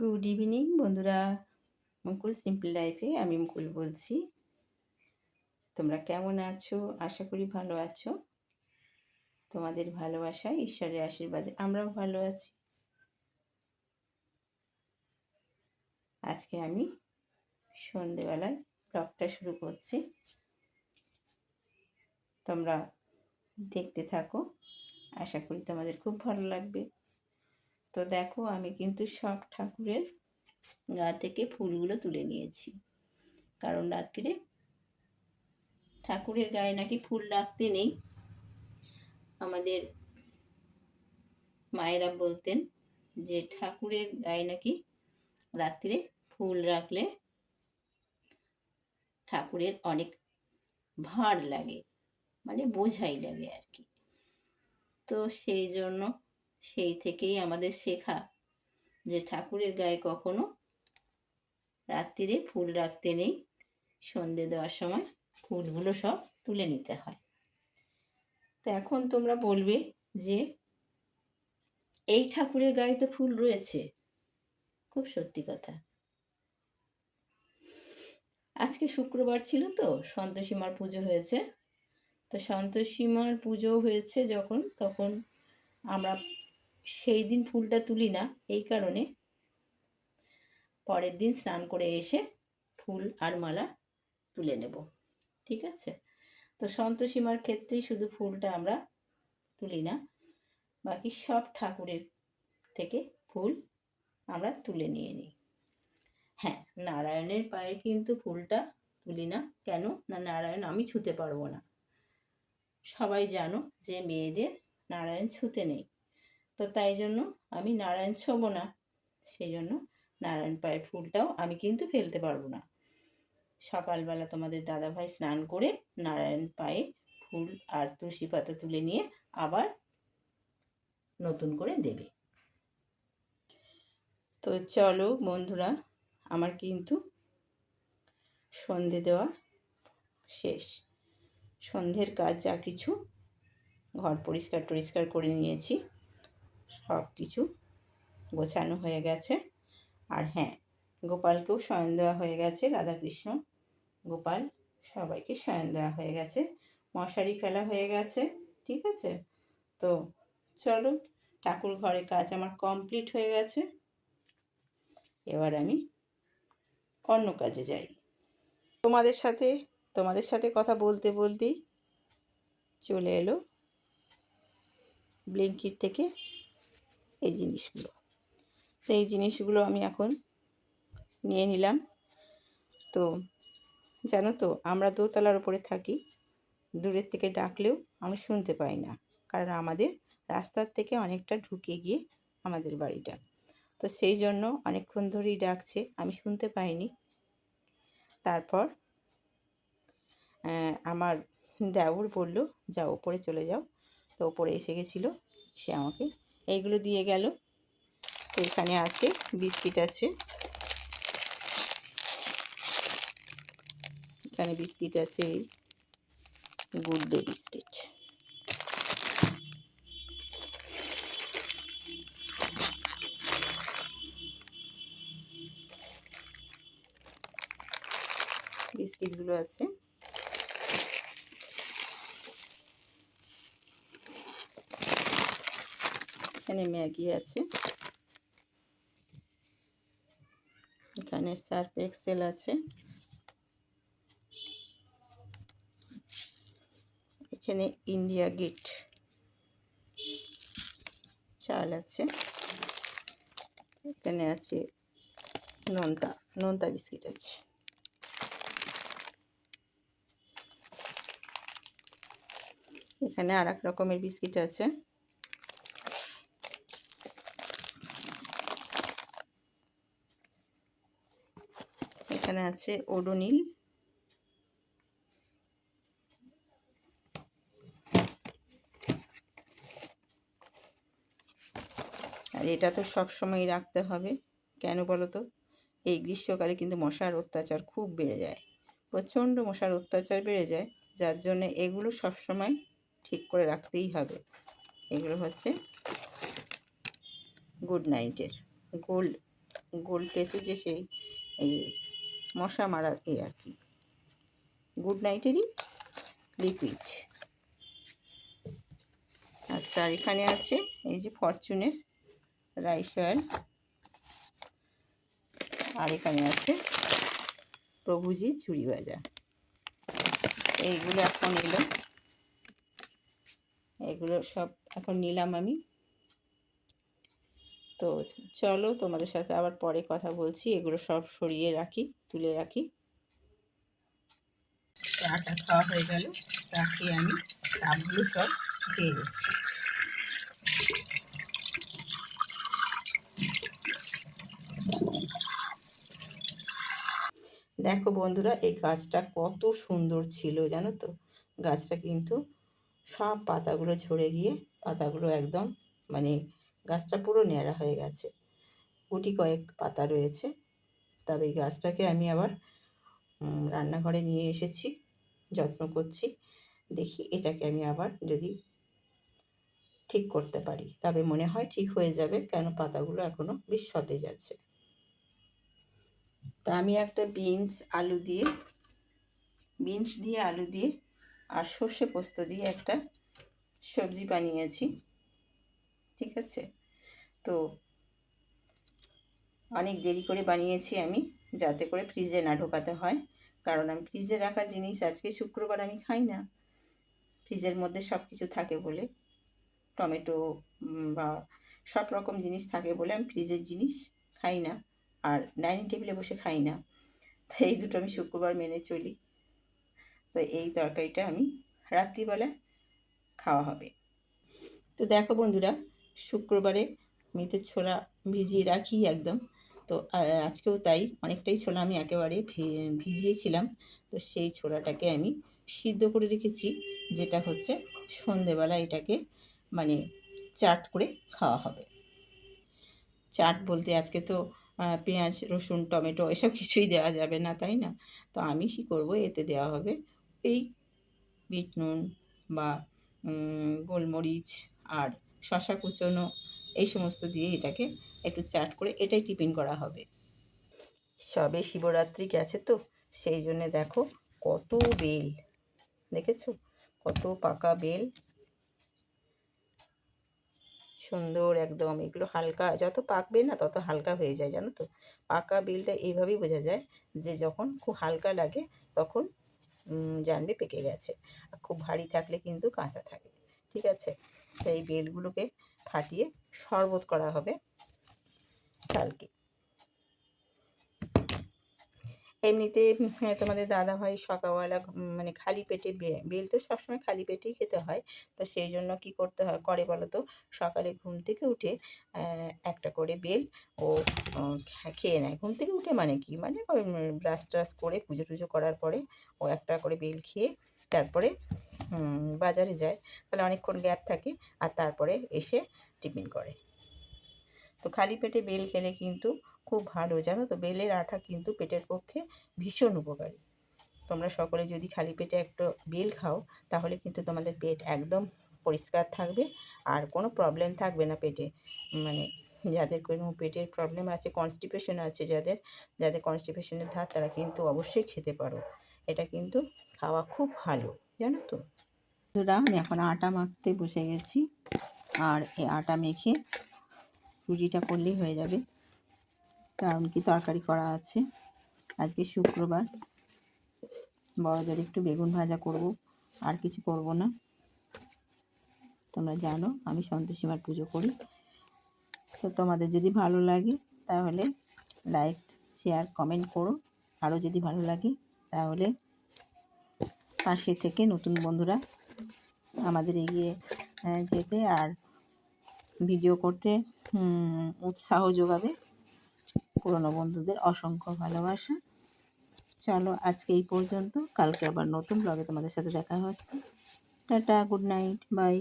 Good evening বন্ধুরা। মুকুল simple লাইফে আমি মুকুল বলছি। তোমরা কেমন আছো? আশা করি ভালো আছো। তোমাদের ভালোবাসা, ঈশ্বরের আশীর্বাদে আমরাও ভালো আছি। আজকে আমি সন্ধেবেলায় ব্লগটা শুরু করছি। তোমরা দেখতে থাকো। আশা করি তোমাদের খুব ভালো লাগবে। তো দেখো আমি কিন্তু সব ঠাকুরের গা থেকে ফুলগুলো তুলে নিয়েছি। কারণ রাত্রিরে ঠাকুরের গায়ে নাকি ফুল রাখতে নেই। আমাদের মায়েরা বলতেন যে ঠাকুরের গায়ে নাকি রাত্রিরে ফুল রাখলে ঠাকুরের অনেক ভার লাগে মানে বোঝাই লাগে আর কি। তো সেই জন্য সেই থেকেই আমাদের শেখা যে ঠাকুরের গায়ে কখনো রাত্রিরে ফুল রাখতে নেই, সন্ধে দেওয়ার সময় ফুলগুলো সব তুলে নিতে হয়। তো এখন তোমরা বলবে যে এই ঠাকুরের গায়ে তো ফুল রয়েছে, খুব সত্যি কথা। আজকে শুক্রবার ছিল তো, সন্তোষীমার পুজো হয়েছে। তো সন্তোষীমার পুজো হয়েছে যখন, তখন আমরা সেই দিন ফুলটা তুলি না, এই কারণে। পরের দিন স্নান করে এসে ফুল আর মালা তুলে নেব, ঠিক আছে? তো সন্তোষীমার ক্ষেত্রেই শুধু ফুলটা আমরা তুলি না, বাকি সব ঠাকুরের থেকে ফুল আমরা তুলে নিয়ে নিই। হ্যাঁ নারায়ণের পায়ে কিন্তু ফুলটা তুলি না। কেন? না, নারায়ণ আমি ছুতে পারব না। সবাই জানো যে মেয়েদের নারায়ণ ছুতে নেই। তো তাই জন্য আমি নারায়ণ ছোবো না। সেই জন্য নারায়ণ পায়ের ফুলটাও আমি কিন্তু ফেলতে পারব না। সকালবেলা তোমাদের দাদাভাই স্নান করে নারায়ণ পায়ে ফুল আর তুলসী পাতা তুলে নিয়ে আবার নতুন করে দেবে। তো চলো বন্ধুরা, আমার কিন্তু সন্ধে দেওয়া শেষ। সন্ধ্যের কাজ যা কিছু ঘর পরিষ্কার টরিষ্কার করে নিয়েছি। সব কিছু গোছানো হয়ে গেছে। আর হ্যাঁ গোপালকেও শয়ন দেওয়া হয়ে গেছে, রাধাকৃষ্ণ, গোপাল সবাইকে শয়ন দেওয়া হয়ে গেছে। মশারি ফেলা হয়ে গেছে, ঠিক আছে? তো চলো, ঠাকুর ঘরে কাজ আমার কমপ্লিট হয়ে গেছে। এবার আমি অন্য কাজে যাই। তোমাদের সাথে তোমাদের সাথে কথা বলতে বলতেই চলে এলো ব্লিঙ্কিট থেকে এই জিনিসগুলো। তো এই জিনিসগুলো আমি এখন নিয়ে নিলাম। তো জানো তো, আমরা দোতলার উপরে থাকি। দূরের থেকে ডাকলেও আমি শুনতে পাই না। কারণ আমাদের রাস্তার থেকে অনেকটা ঢুকে গিয়ে আমাদের বাড়িটা। তো সেই জন্য অনেকক্ষণ ধরেই ডাকছে, আমি শুনতে পাইনি। তারপর আমার দেওর বলল, যাও ওপরে চলে যাও। তো ওপরে এসে গেছিল, সে আমাকে এইগুলো দিয়ে গেল। এখানে আছে বিস্কিট আছে। এখানে বিস্কিট আছে গুড বিস্কিট। বিস্কিটগুলো আছে। এখানে ম্যাগি আছে। এখানে সার্ফ এক্সেল আছে। এখানে ইন্ডিয়া গেট চাল আছে। এখানে আছে নোনতা নোনতা বিস্কিট আছে। এখানে আর এক রকমের বিস্কিট আছে। এখানে আছে ওডোনিল। আর এটা তো সব সময় রাখতে হবে। কেন বলো তো এই গ্রীষ্মকালে কিন্তু মশার অত্যাচার খুব বেড়ে যায়। প্রচণ্ড মশার অত্যাচার বেড়ে যায়, যার জন্য এগুলো সব সময় ঠিক করে রাখতেই হবে। এগুলো হচ্ছে গুড নাইটের। গোল্ড গোল প্লেসে যে সেই এই মশা মারা এ আর কি। গুড নাইটেরই লিকুইড আচ্ছা আর এখানে আছে এই যে ফরচুনের রাইস অয়েল আর এখানে আছে প্রভুজি ঝুড়ি ভাজা। এইগুলো এখন এলো এগুলো সব এখন নিলাম আমি। তো চলো তোমাদের সাথে আবার পরে কথা বলছি। এগুলো সব সরিয়ে রাখি, তুলে রাখি। চাটা খাওয়া হয়ে গেল। খেয়ে আমি কাপগুলো সব ধুয়ে দিচ্ছি। দেখো বন্ধুরা, এই গাছটা কত সুন্দর ছিল, জানো তো? গাছটা কিন্তু সব পাতাগুলো ঝরে গিয়ে, পাতাগুলো একদম মানে গাছটা পুরো ন্যাড়া হয়ে গেছে। গুটি কয়েক পাতা রয়েছে। তবে এই গাছটাকে আমি আবার রান্নাঘরে নিয়ে এসেছি, যত্ন করছি। দেখি এটাকে আমি আবার যদি ঠিক করতে পারি। তবে মনে হয় ঠিক হয়ে যাবে কেন পাতাগুলো এখনও বেশ সতেজ আছে। তা আমি একটা বিনস আলু দিয়ে, বিনস দিয়ে আলু দিয়ে আর সর্ষে পোস্ত দিয়ে একটা সবজি বানিয়েছি। ঠিক আছে? তো অনেক দেরি করে বানিয়েছি আমি, যাতে করে ফ্রিজে না ঢোকাতে হয়। কারণ আমি ফ্রিজে রাখা জিনিস আজকে শুক্রবার আমি খাই না। ফ্রিজের মধ্যে সব কিছু থাকে বলে, টমেটো বা সব রকম জিনিস থাকে বলে আমি ফ্রিজের জিনিস খাই না, আর ডাইনিং টেবিলে বসে খাই না। তো এই দুটো আমি শুক্রবার মেনে চলি। তো এই তরকারিটা আমি রাত্রিবেলা খাওয়া হবে। তো দেখো বন্ধুরা শুক্রবারে আমি তো ছোলা ভিজিয়ে রাখি একদম। তো আজকেও তাই। অনেকটাই ছোলা আমি একেবারে ভিজিয়েছিলাম। তো সেই ছোলাটাকে আমি সিদ্ধ করে রেখেছি, যেটা হচ্ছে সন্ধেবেলা এটাকে মানে চাট করে খাওয়া হবে। চাট বলতে আজকে তো পেঁয়াজ, রসুন, টমেটো এসব কিছুই দেওয়া যাবে না, তাই না? তো আমি কী করব, এতে দেওয়া হবে এই বিট নুন বা গোলমরিচ আর শশা কুচনো, এই সমস্ত দিয়ে এটাকে একটু চাট করে এটাই টিফিন করা হবে। সবে শিবরাত্রি গেছে তো, সেই জন্যে দেখো কত বেল, দেখেছ? কত পাকা বেল। সুন্দর একদম, এগুলো হালকা, যত পাকবে না তত হালকা হয়ে যায়, জানো তো? পাকা বেলটা এইভাবেই বোঝা যায় যে যখন খুব হালকা লাগে তখন জানবে পেকে গেছে। খুব ভারী থাকলে কিন্তু কাঁচা থাকে, ঠিক আছে? তো এই বেলগুলোকে ফাটিয়ে শরবত করা হবে কালকে। এমনিতে তোমাদের দাদা ভাই সকালবেলা মানে খালি পেটে বেল তো সবসময় খালি পেটেই খেতে হয়। তো সেই জন্য কি করতে হয়, করে বলো তো? সকালে ঘুম থেকে উঠে একটা করে বেল ও খেয়ে নেয়। ঘুম থেকে উঠে মানে কি? মানে ব্রাশ ট্রাশ করে পুজো টুজো করার পরে ও একটা করে বেল খেয়ে, তারপরে বাজারে যায়, তাহলে অনেকক্ষণ গ্যাপ থাকে আর তারপরে এসে টিফিন করে। তো খালি পেটে বেল খেলে কিন্তু খুব ভালো, জানো তো? বেলের আঠা কিন্তু পেটের পক্ষে ভীষণ উপকারী। তোমরা সকলে যদি খালি পেটে একটা বেল খাও, তাহলে কিন্তু তোমাদের পেট একদম পরিষ্কার থাকবে আর কোনো প্রবলেম থাকবে না পেটে। মানে যাদের কোনো পেটের প্রবলেম আছে কনস্টিপেশন আছে যাদের যাদের কনস্টিপেশনের ধার তারা কিন্তু অবশ্যই খেতে পারো। এটা কিন্তু খাওয়া খুব ভালো, জানো তো? আমি এখন আটা মাখতে বসে গেছি। আর এই আটা মেখে রুটিটা করলেই হয়ে যাবে, কারণ কি তরকারি করা আছে। আজকে শুক্রবার, বড়দের একটু বেগুন ভাজা করব, আর কিছু করব না। তোমরা জানো, আমি সন্তোষীমার পুজো করি। তো তোমাদের যদি ভালো লাগে, তাহলে লাইক, শেয়ার, কমেন্ট করো। আরও যদি ভালো লাগে, তাহলে পাশে থেকে নতুন বন্ধুরা আমাদের এগিয়ে যেতে আর ভিডিও করতে উৎসাহ যোগাবে পুরনো বন্ধুদের অসংখ্য ভালোবাসা। চলো আজকে এই পর্যন্ত। কালকে আবার নতুন ব্লগে তোমাদের সাথে দেখা হচ্ছে। Tata, good night, bye.